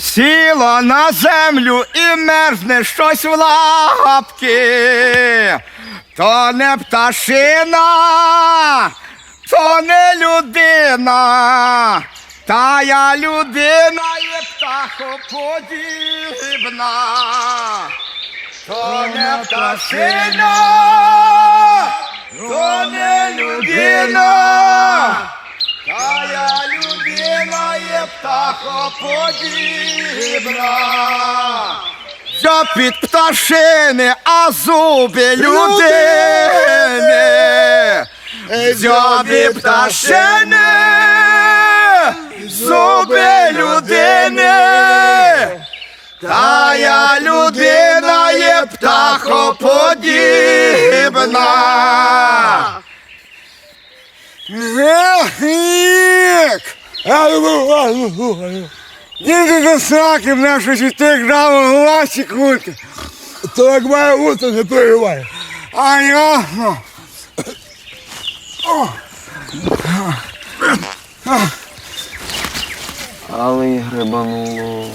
Сіло на землю і мерзне щось в лапки. То не пташина, то не людина. Та я людина є птахоподібна. То не пташина, то не людина. Та я людина є птахоподібна. Я під пташини, а зуби людини. Зьобі пташини, зуби людини. Та я людина є птахоподібна. Діти до сраки, в і тих грав гласі кути. То як має бути, не перебуває. А ясно. Але й грибануло.